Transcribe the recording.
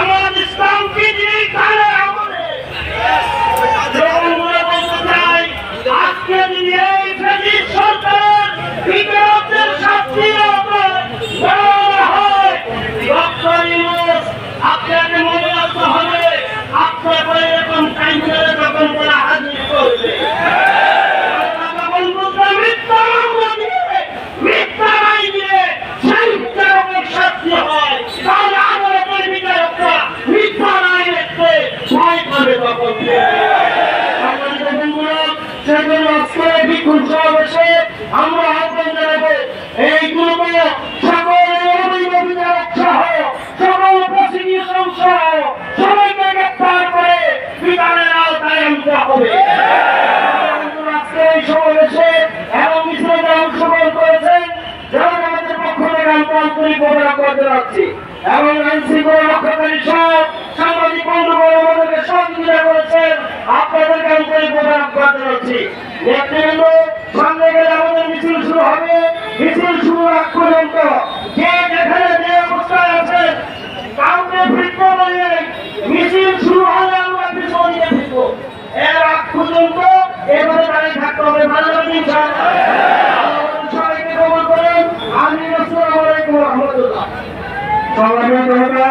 আমার ইসলামকে সেই আজকে বিক্ষুব্ধ সমাবেশে আমরা আহ্বান জানাব এই গ্রুপ সকল সকল প্রসিকিউশন সহ সবাইকে গ্রেপ্তার করে বিচারের আওতায় আনতে হবে। এবং মিশ্রতে অংশগ্রহণ করেছেন যারা আমরা যাচ্ছি এবং রক্ষাকারী সহ আন্তরিক মোবারকবাদ জানাচ্ছি নেতৃবৃন্দ, সামনে গেলে আমাদের মিছিল শুরু হবে। মিছিল শুরু আগ পর্যন্ত। যে যেখানে যে অবস্থায় আছেন, কাউকে ফিরতে বলিয়ে মিছিল শুরু হলে আমরা পিছনে দিকে ফিরবো। এর আগ পর্যন্ত এভাবে দাঁড়িয়ে থাকতে হবে। ইনশাআল্লাহ সবাইকে আমি আসসালামু আলাইকুম রাহমাতুল্লাহ জনতা